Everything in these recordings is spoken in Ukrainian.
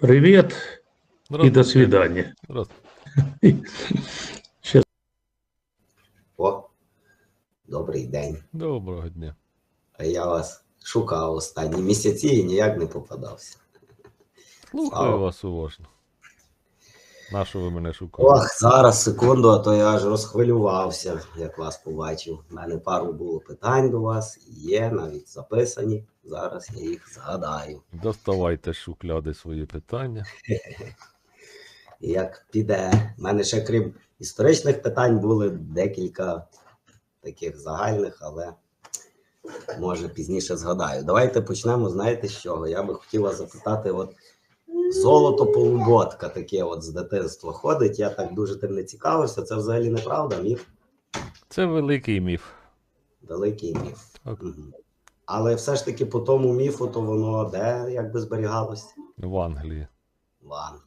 Привет и до свидания. Здравствуйте. О, добрий день. Доброго дня. А я вас шукав останні місяці і ніяк не попадався. Слухаю Слава. вас уважно. На що ви мене шукали? Ох, зараз секунду, а то я аж розхвилювався, як вас побачив. У мене пару було питань до вас, є навіть записані. Зараз я їх згадаю. Доставайте шукляди свої питання. Як піде. У мене ще крім історичних питань були декілька таких загальних, але може пізніше згадаю. Давайте почнемо, знаєте з чого? Я би хотіла запитати, от золото полуботка таке от з дитинства ходить. Я так дуже тим не цікавився. Це взагалі неправда, міф, Це великий міф. великий міф. Так. Мгм. Але все ж таки по тому міфу, то воно де якби зберігалося? В Англії. Ладно.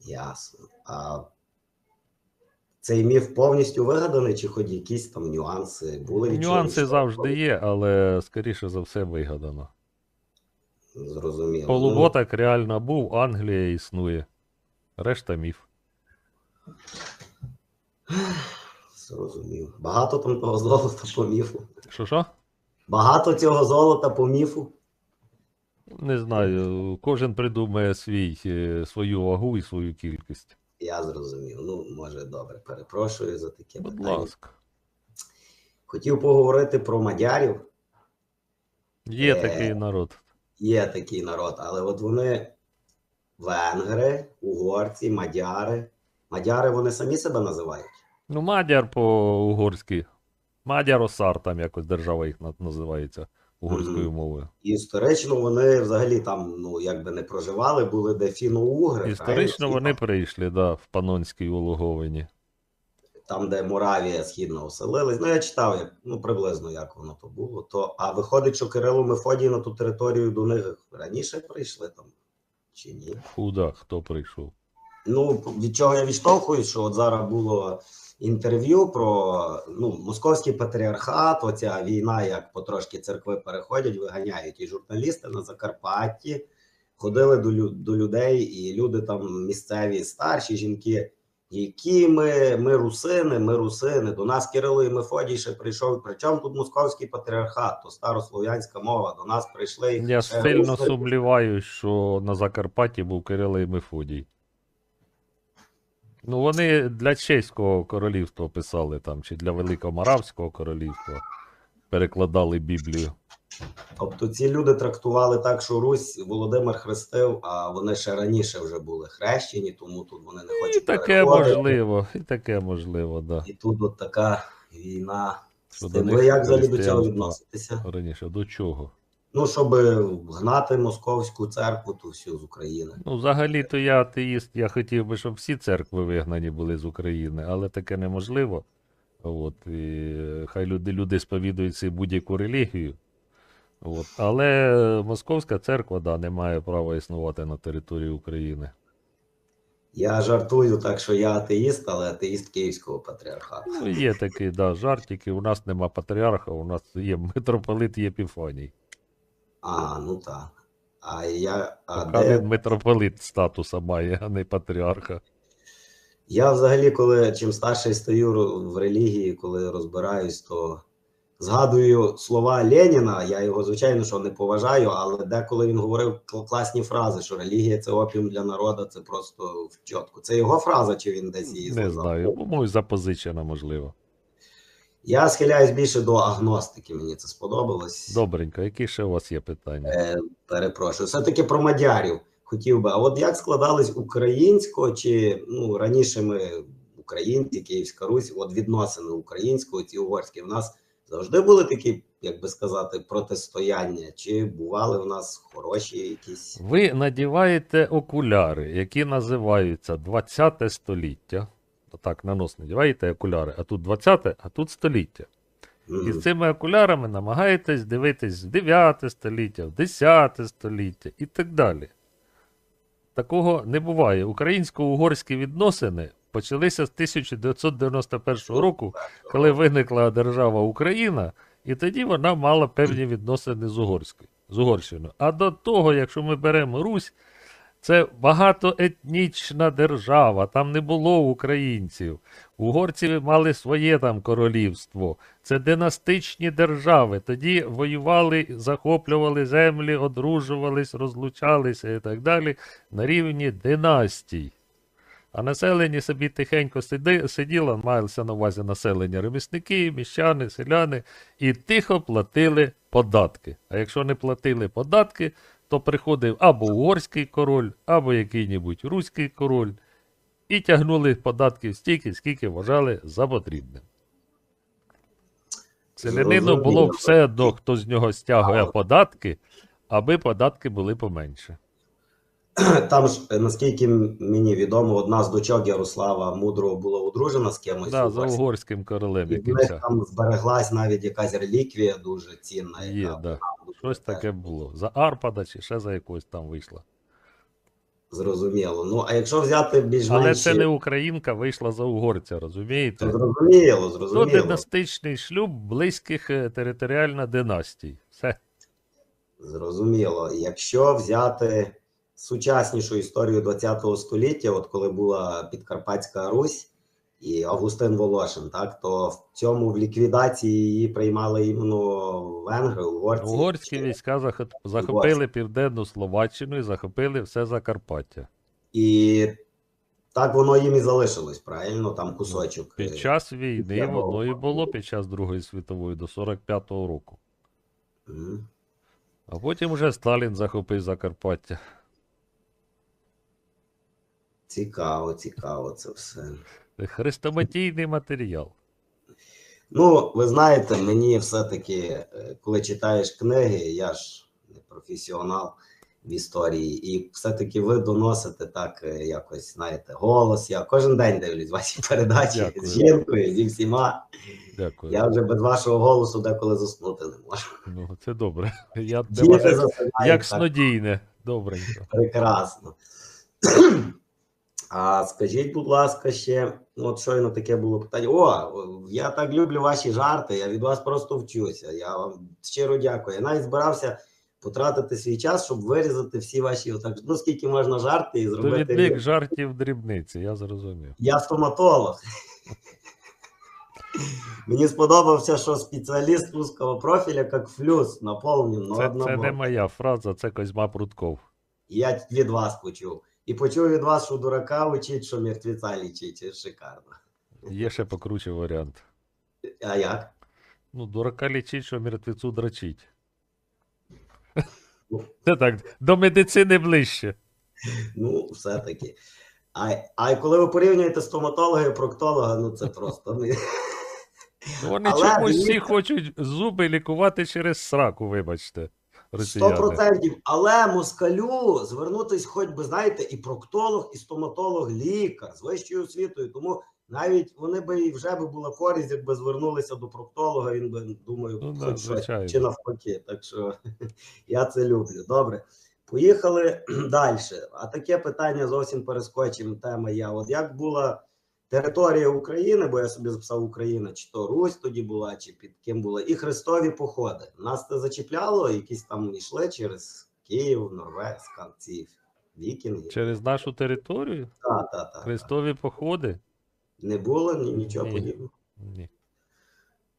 Ясно. А цей міф повністю вигаданий, чи хоч якісь там нюанси були? від Нюанси він завжди є, але скоріше за все вигадано. Зрозуміло. Полуботок реально був, Англія існує. Решта міф. Ну, зрозумів. Багато там того золота по міфу. Що що? Багато цього золота по міфу. Не знаю. Кожен придумає свій, е, свою вагу і свою кількість. Я зрозумів. Ну, може, добре, перепрошую за таке Будь питання. ласка. Хотів поговорити про мадярів. Є Е. такий народ. Є такий народ, але от вони венгри, угорці, мадяри. Мадяри вони самі себе називають. Ну, мадяр по-угорськи. Мадяр-осар, там якось держава їх називається угорською мовою. Історично вони взагалі там, ну якби не проживали, були де фіно-угри. Історично вони прийшли, да, в Панонській Улуговині. там, де Моравія східно оселились. Ну, я читав, як, ну, приблизно як воно то було. То, а виходить, що Кирило Мефодій на ту територію до них раніше прийшли там чи ні? Худа, хто прийшов. Ну, від чого я відштовхуюсь, що от зараз було інтерв'ю про ну, московський патріархат, оця війна, як потрошки церкви переходять, виганяють і журналісти на Закарпатті ходили до, до людей, і люди там місцеві старші жінки. Які ми, ми русини, ми русини. До нас Кирило і Мефодій ще прийшов. Причому тут московський патріархат, то старослов'янська мова. До нас прийшли. Я сильно руси. сумніваюсь, що на Закарпатті був Кирило і Мефодій. Ну, вони для чеського королівства писали там, чи для Великоморавського королівства перекладали Біблію. Тобто ці люди трактували так, що Русь Володимир хрестив, а вони ще раніше вже були хрещені, тому тут вони не хочуть. І таке можливо, і таке можливо, да. І тут от така війна. Що з тим. Ви як взагалі до цього відноситеся? Раніше до чого? Ну, щоб гнати московську церкву ту всю з України. Ну, взагалі-то я атеїст, я хотів би, щоб всі церкви вигнані були з України, але таке неможливо. От, і хай люди, люди сповідуються будь-яку релігію. От. Але Московська церква да, не має права існувати на території України. Я жартую, так що я атеїст, але атеїст Київського патріархату. Ну, є такий да, жартики, у нас нема патріарха, у нас є митрополит Єпіфаній. А, ну так. А я. А Поки де... він митрополит статуса має, а не патріарха. Я взагалі, коли чим старший стаю в релігії, коли розбираюсь, то згадую слова Леніна. Я його, звичайно, що не поважаю, але деколи він говорив класні фрази, що релігія це опіум для народу, це просто в чітку. Це його фраза, чи він десь її Не знаю, по-моєму, запозичена, можливо. Я схиляюсь більше до агностики, мені це сподобалось. Добренько, які ще у вас є питання? Е, перепрошую, все-таки про мадярів хотів би. А от як складались українсько, чи ну раніше ми українці, Київська Русь, от відносини українського ці угорські в нас завжди були такі, як би сказати, протистояння, чи бували в нас хороші якісь. Ви надіваєте окуляри, які називаються 20 століття. Так, на нос надіваєте окуляри, а тут 20, а тут століття. І з цими окулярами намагаєтесь дивитись в 9 століття, в 10 століття і так далі. Такого не буває. Українсько-угорські відносини почалися з 1991 року, коли виникла держава Україна, і тоді вона мала певні відносини з Угорською, з Угорщиною. А до того, якщо ми беремо Русь, Це багатоетнічна держава, там не було українців. Угорці мали своє там королівство. Це династичні держави. Тоді воювали, захоплювали землі, одружувались, розлучалися і так далі на рівні династій. А населення собі тихенько сиділо, мається на увазі населення ремісники, міщани, селяни, і тихо платили податки. А якщо не платили податки, то приходив або угорський король, або який-небудь руський король, і тягнули податків стільки, скільки вважали за потрібним. Селянину було все одно, хто з нього стягує податки, аби податки були поменше. Там ж, е, наскільки мені відомо, одна з дочок Ярослава Мудрого була одружена з кимось. Да, за угорським. королем І в них там збереглась навіть якась реліквія дуже цінна. Є, яка да. Щось таке було. За Арпада чи ще за якось там вийшла. Зрозуміло. Ну, а якщо взяти більш-менш... Але це не українка вийшла за угорця, розумієте? Зрозуміло, То зрозуміло. династичний шлюб близьких е, територіально династій. Все. Зрозуміло. Якщо взяти сучаснішу історію ХХ століття, от коли була Підкарпатська Русь і Августин Волошин, так то в цьому в ліквідації її приймали іменно венгри, угорці. Угорські Чи- війська захоп- захопили південну Словаччину і захопили все Закарпаття. І так воно їм і залишилось, правильно? Там кусочок. Ну, Під е, час війни я воно і було під час Другої світової до 45-го року. Мгм. А потім вже Сталін захопив Закарпаття. Цікаво, цікаво це все. Хрестоматійний матеріал. Ну, ви знаєте, мені все-таки, е, коли читаєш книги, я ж не професіонал в історії, і все-таки ви доносите так е, якось, знаєте, голос. Я кожен день дивлюсь ваші передачі Дякую. з жінкою, зі всіма. Дякую. Я вже без вашого голосу деколи заснути не можу. Ну, це добре. Я Діти вас як, снодійне. Добренько. прекрасно. А скажіть, будь ласка, ще, от щойно таке було питання. О, я так люблю ваші жарти, я від вас просто вчуся. Я вам щиро дякую. Я навіть збирався потратити свій час, щоб вирізати всі ваші, отак, ну скільки можна жарти і зробити. Довідник жартів дрібниці, я зрозумів. Я стоматолог. Мені сподобався, що спеціаліст вузького профіля, як флюс, наповнен. ну, Це, це не моя фраза, це Козьма Прутков. Я від вас почув. І почув від вас, що дурака учить, що мертвеця лічить. Шикарно. Є ще покруче варіант. А як? Ну, дурака лічить, що мертвецу дрочить. Ну. Це так, до медицини ближче. Ну, все-таки. А, а коли ви порівнюєте стоматолога і проктолога, ну це просто. ну, Вони Але чомусь всі хочуть зуби лікувати через сраку, вибачте. Сто Росіяни. процентів. Але москалю звернутись хоч би, знаєте, і проктолог, і стоматолог, лікар з вищою освітою. Тому навіть вони би і вже би була користь, якби звернулися до проктолога, він би, думаю, Ну, хоч звичайно. чи навпаки. Так що я це люблю. Добре. Поїхали далі. А таке питання зовсім перескочимо. Тема я. От як була територія України, бо я собі записав Україна, чи то Русь тоді була, чи під ким була, і хрестові походи. Нас це зачіпляло, якісь там йшли через Київ, Норвезька, ці вікінги. Через нашу територію Та, та, та, та. хрестові походи. Не було ні, нічого Ні. подібного. Ні.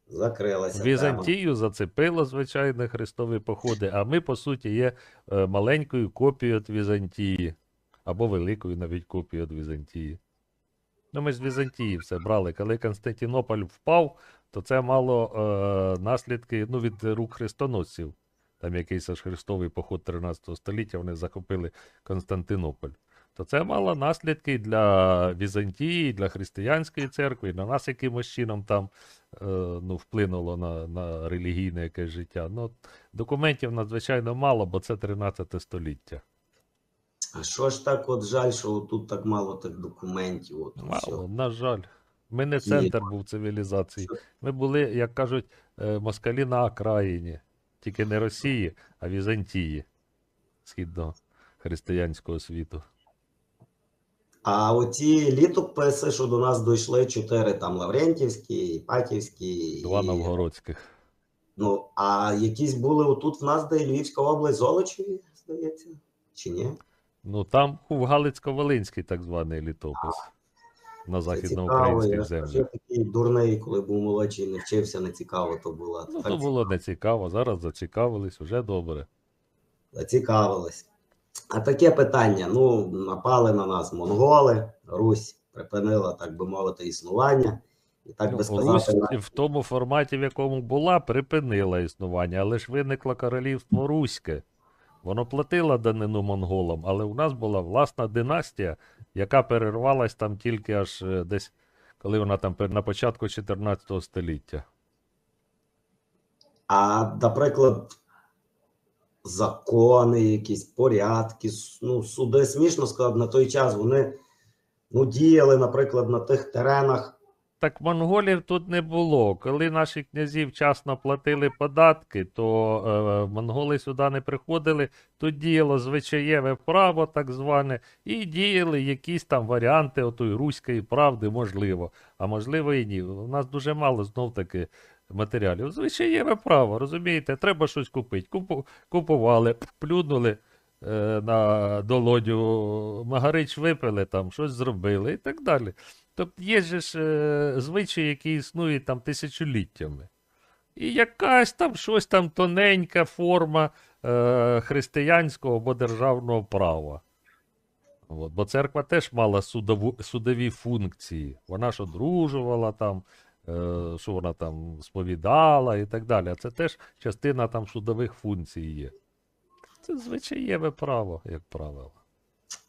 Закрилася. тема. Візантію зацепило, звичайно, хрестові походи, а ми, по суті, є е, маленькою копією від Візантії, або великою навіть копією від Візантії. Ну, ми з Візантії все брали. Коли Константинополь впав, то це мало е, наслідки ну, від рук хрестоносців. Там якийсь аж хрестовий поход 13 століття, вони захопили Константинополь. То це мало наслідки для Візантії, для християнської церкви, і на нас якимось чином там е, ну, вплинуло на, на релігійне якесь життя. Ну, документів надзвичайно мало, бо це 13 століття. А що ж так, от жаль, що тут так мало тих документів. От, Мало, все. на жаль. Ми не центр був цивілізації. Ми були, як кажуть, е, москалі на окраїні. Тільки не Росії, а Візантії, східного християнського світу. А оці літописи, що до нас дійшли, чотири там Лаврентівські, Іпатівські. Два і- новгородських. Ну, а якісь були отут в нас, де Львівська область, Золочеві, здається, чи ні? Ну там був Галицько-Волинський так званий літопис на західноукраїнських землях. я такий дурний, коли був молодший, не вчився, не цікаво то було. Ну, то було не цікаво, зараз зацікавились, уже добре. зацікавились. А таке питання: ну, напали на нас монголи, Русь припинила, так би мовити, існування. І так би Ну, сказати, Русь на- в тому форматі, в якому була, припинила існування, але ж виникло королівство Руське. Воно платило данину монголам, але у нас була власна династія, яка перервалась там тільки аж е, десь, коли вона там на початку 14 століття. А, наприклад, закони, якісь порядки, ну, суди смішно сказати, на той час вони ну, діяли, наприклад, на тих теренах. Так монголів тут не було. Коли наші князі вчасно платили податки, то е, монголи сюди не приходили, тут діяло звичаєве право, так зване, і діяли якісь там варіанти отої руської правди, можливо, а можливо і ні. У нас дуже мало знов таки матеріалів. Звичаєве право, розумієте, треба щось купити. Купу, купували, плюнули е, на долодю, магарич випили, там, щось зробили і так далі. Тобто є ж е, звичаї, які існують там тисячоліттями. І якась там щось там тоненька форма е, християнського або державного права. От, бо церква теж мала судову, судові функції. Вона ж одружувала там, е, що вона там сповідала і так далі. Це теж частина там судових функцій є. Це звичаєве право, як правило.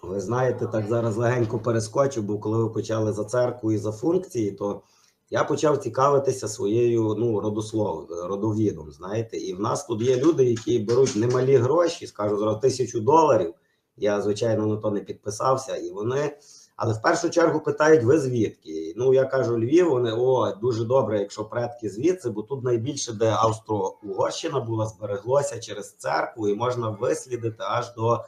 Ви знаєте, так зараз легенько перескочу, бо коли ви почали за церкву і за функції, то я почав цікавитися своєю ну, родослов, родовідом. Знаєте, і в нас тут є люди, які беруть немалі гроші, скажу зараз тисячу доларів. Я, звичайно, на то не підписався, і вони. Але в першу чергу питають, ви звідки? Ну, я кажу, Львів, вони о, дуже добре, якщо предки звідси, бо тут найбільше, де Австро-Угорщина була, збереглося через церкву, і можна вислідити аж до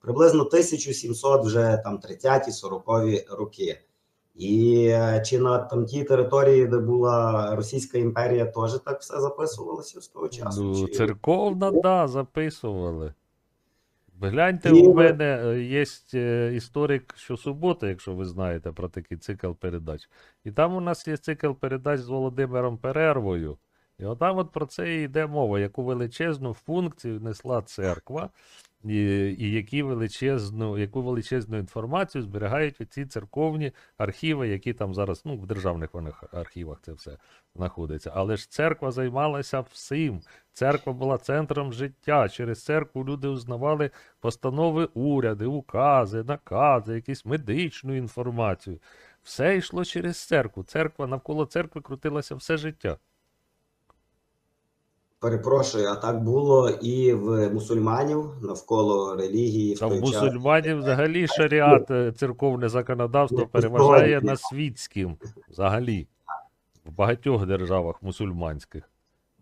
приблизно 1700 вже там 30-ті, 40-ві роки. І е, чи на там тій території, де була Російська імперія, теж так все записувалося з того часу? Ну, чи... церковна, да, записували. Гляньте, І у мене е, є е, історик щосуботи, якщо ви знаєте про такий цикл передач. І там у нас є цикл передач з Володимиром Перервою. І отам от про це і йде мова, яку величезну функцію несла церква, і, і які величезну, яку величезну інформацію зберігають ці церковні архіви, які там зараз, ну, в державних архівах це все знаходиться. Але ж церква займалася всім. Церква була центром життя. Через церкву люди узнавали постанови уряди, укази, накази, якусь медичну інформацію. Все йшло через церкву. Церква навколо церкви крутилася все життя. Перепрошую, а так було і в мусульманів навколо релігії. Та в мусульманів взагалі шаріат, е, церковне законодавство переважає існує. над світським взагалі в багатьох державах мусульманських.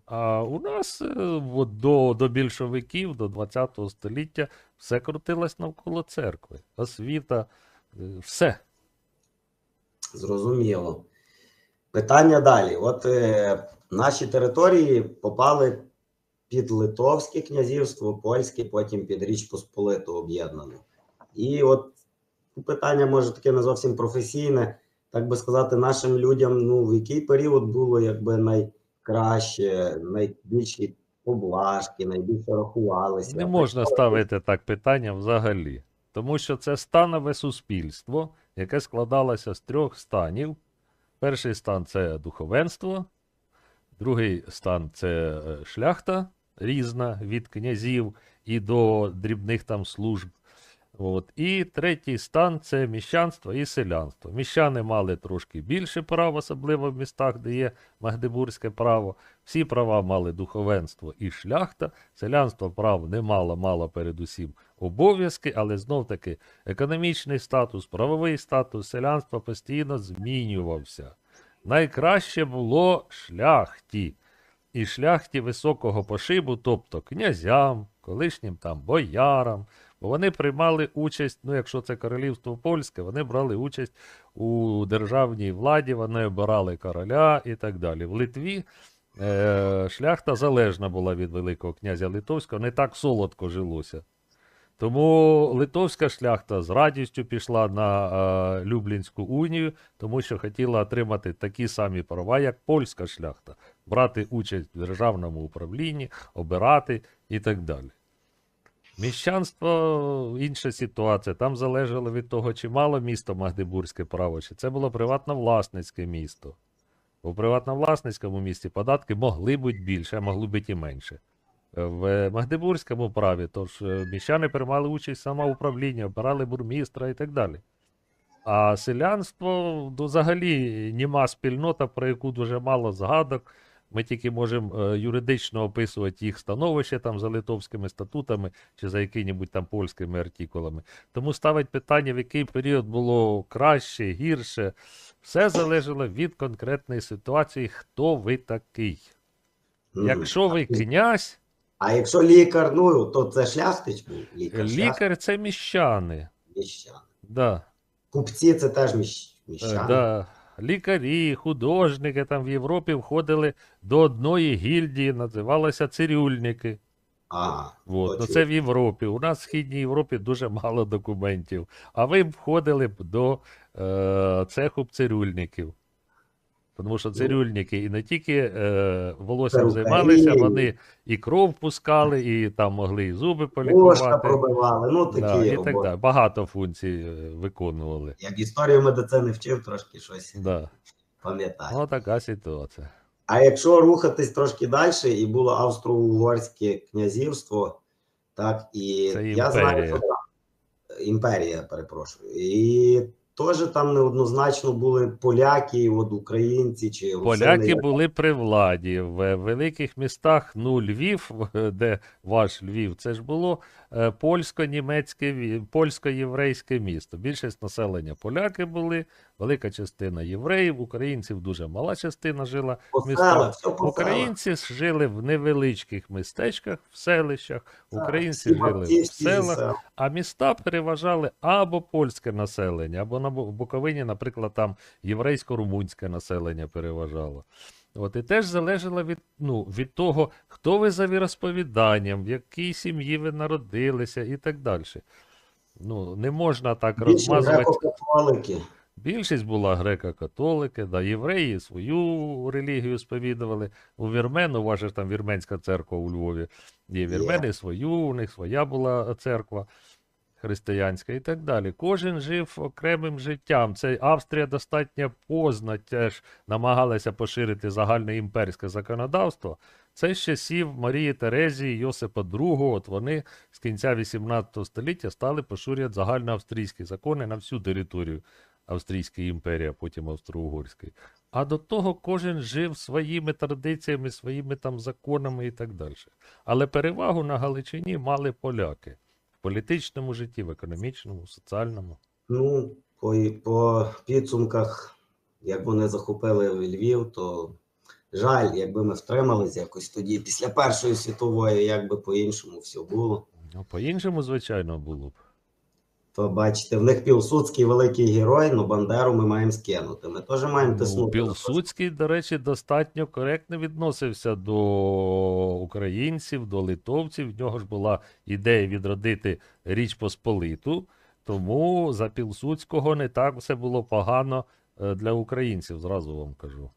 А у нас е, от до, до більшовиків, до 20 століття, все крутилось навколо церкви. Освіта, е, все. Зрозуміло. Питання далі. От е, наші території попали під Литовське князівство, польське, потім під Річ Посполиту об'єднану. І от питання може таке не зовсім професійне, так би сказати, нашим людям, ну в який період було якби найкраще, найбільші поблажки, найбільше рахувалися. Не можна ставити так питання взагалі. Тому що це станове суспільство, яке складалося з трьох станів. Перший стан це духовенство, другий стан це е, шляхта різна від князів і до дрібних там служб. От. І третій стан це міщанство і селянство. Міщани мали трошки більше прав, особливо в містах, де є Магдебурзьке право. Всі права мали духовенство і шляхта. Селянство прав не мало, мало передусім обов'язки, але знов таки економічний статус, правовий статус селянства постійно змінювався. Найкраще було шляхті. І шляхті високого пошибу, тобто князям, колишнім там боярам, бо вони приймали участь, ну якщо це королівство польське, вони брали участь у державній владі, вони обирали короля і так далі. В Литві е, шляхта залежна була від Великого князя Литовського, не так солодко жилося. Тому литовська шляхта з радістю пішла на е, Люблінську унію, тому що хотіла отримати такі самі права, як польська шляхта, брати участь в державному управлінні, обирати і так далі. Міщанство інша ситуація. Там залежало від того, чи мало місто Магдебурзьке право, чи це було приватно-власницьке місто. У приватно-власницькому місті податки могли бути більше, а могли бути і менше. В Магдебурзькому праві, тож е, міщани приймали участь в самоуправлінні, обирали бурмістра і так далі. А селянство ну, взагалі німа спільнота, про яку дуже мало згадок. Ми тільки можемо е, юридично описувати їх становище там за литовськими статутами чи за якими-небудь там польськими артикулами. Тому ставить питання, в який період було краще, гірше. Все залежало від конкретної ситуації, хто ви такий. Якщо ви князь, А якщо лікар, ну то це шляхтич був лікар. лікар це міщани. міщан. Да. Купці це теж міщ... Е, міщани. Да. Лікарі, художники там в Європі входили до одної гільдії, називалося цирюльники. Ага, От, ну це в Європі. У нас в Східній Європі дуже мало документів. А ви входили б до е, цеху цирюльників. Тому що Ну, цирюльники і не тільки е, волоссям займалися, вони і кров пускали, і там могли і зуби полікувати. пробивали, ну такі Да, і так далі. Багато функцій е, виконували. Як історію медицини вчив, трошки щось Да. пам'ятаю. Ну, така ситуація. А якщо рухатись трошки далі, і було Австро-Угорське князівство, так і Це я знаю, що імперія, перепрошую. І теж там неоднозначно були поляки, от українці чи русини. Поляки як- були при владі в великих містах. Ну, Львів, де ваш Львів, це ж було е, польсько-німецьке, польсько-єврейське місто. Більшість населення поляки були, велика частина євреїв, українців дуже мала частина жила. по міста. селах, все по селах. Українці жили в невеличких містечках, в селищах, українці жили в селах. А міста переважали або польське населення, або на Бу- Буковині, наприклад, там єврейсько-румунське населення переважало. От і теж залежало від, ну, від того, хто ви за віросповіданням, в якій сім'ї ви народилися і так далі. Ну, не можна так Більше розмазувати. Більшість була греко-католики, да, євреї свою релігію сповідували. У вірмен, у вас ж там вірменська церква у Львові. Є вірмени свою, у них своя була церква християнська і так далі. Кожен жив окремим життям. Це Австрія достатньо поздно теж намагалася поширити загальне імперське законодавство. Це з часів Марії Терезії, Йосипа II, от вони з кінця 18 століття стали поширювати загальноавстрійські закони на всю територію Австрійської імперії, а потім Австро-Угорської. А до того кожен жив своїми традиціями, своїми там законами і так далі. Але перевагу на Галичині мали поляки в політичному житті, в економічному, в соціальному. Ну, по, по підсумках, як вони захопили Львів, то жаль, якби ми втримались якось тоді, після Першої світової, як би по-іншому все було. Ну, по-іншому, звичайно, було б. То бачите, в них Пілсудський великий герой, ну Бандеру ми маємо скинути. Ми теж маємо Ну, тиснути. Пілсудський, до речі, достатньо коректно відносився до українців, до литовців. В нього ж була ідея відродити Річ Посполиту, тому за Пілсудського не так все було погано е, для українців, зразу вам кажу.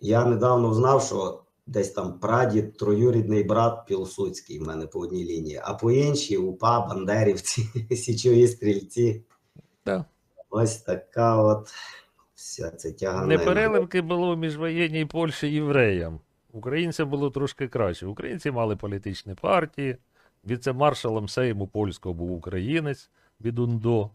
Я недавно знав, що десь там прадід, троюрідний брат Пілсудський в мене по одній лінії, а по іншій УПА, Бандерівці, Січові стрільці. Да. Ось така от вся ця тяганина. Непереливки було в міжвоєнній Польщі євреям. Українцям було трошки краще. Українці мали політичні партії. Віце-маршалом Сейму польського був українець від УНДО.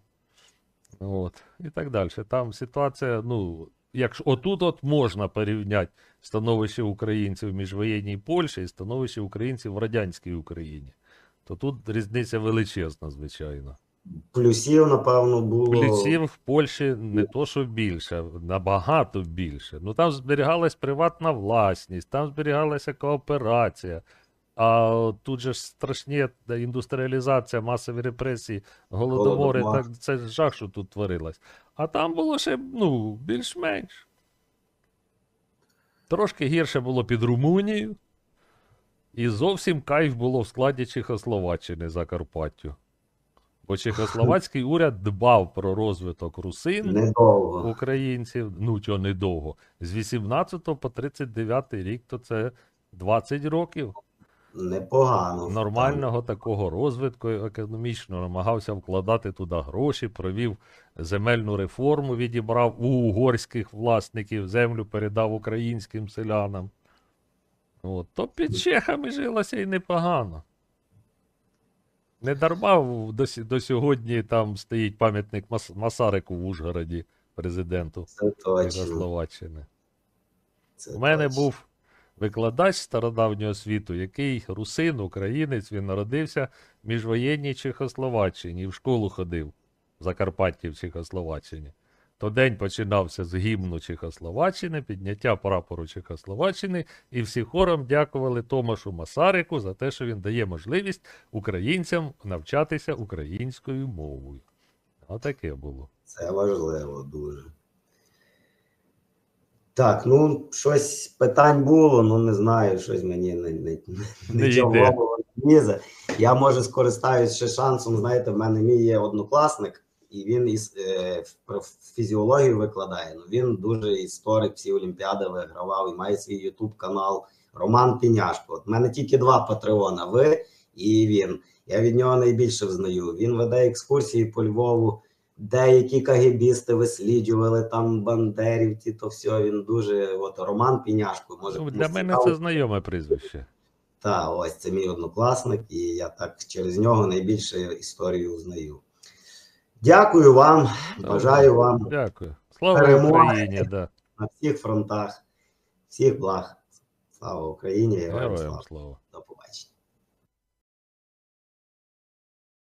От, і так далі. Там ситуація, ну, якщо отут от можна порівняти становище українців в міжвоєнній Польщі і становище українців в радянській Україні. То тут різниця величезна, звичайно. Плюсів, напевно, було. Плюсів в Польщі не то, що більше, набагато більше. Ну там зберігалась приватна власність, там зберігалася кооперація. А тут же ж страшні індустріалізація, масові репресії, голодомори, Голодомор. так це жах, що тут творилось. А там було ще ну, більш-менш. Трошки гірше було під Румунією. І зовсім кайф було в складі Чехословаччини Закарпаттю. Бо чехословацький уряд дбав про розвиток русин, Недовго. українців, ну чого недовго. З 18 по 39 рік, то це 20 років Непогано. нормального такого розвитку економічного. Намагався вкладати туди гроші, провів земельну реформу, відібрав у угорських власників, землю передав українським селянам. От, то під чехами жилося і непогано. Не дарма до, до сьогодні там стоїть пам'ятник Мас- Масарику в Ужгороді, президенту. Словаччини. У мене точно. був викладач стародавнього світу, який русин, українець, він народився в міжвоєнній Чехословаччині в школу ходив в Закарпатті в Чехословаччині. То день починався з гімну Чехословаччини, підняття прапору Чехословаччини, і всі хором дякували Томашу Масарику за те, що він дає можливість українцям навчатися українською мовою. Отаке було. Це важливо дуже. Так, ну щось питань було, ну не знаю, щось мені не, не, Не нічого не лізе. Я може скористаюсь ще шансом. Знаєте, в мене мій є однокласник, і він із е, про фізіологію викладає. Ну він дуже історик, всі олімпіади вигравав і має свій ютуб канал Роман Піняшко. От в мене тільки два патреона: ви і він. Я від нього найбільше взнаю. Він веде екскурсії по Львову. Деякі кагібісти висліджували там бандерівці, то все він дуже. От Роман Піняшко може Ну, для мене цікаво. це знайоме прізвище. Та ось це мій однокласник, і я так через нього найбільше історію знаю. Дякую вам, бажаю вам Дякую. Слава Перемоги. Україні! Да. на всіх фронтах, всіх благ. Слава Україні, героям слава. слава.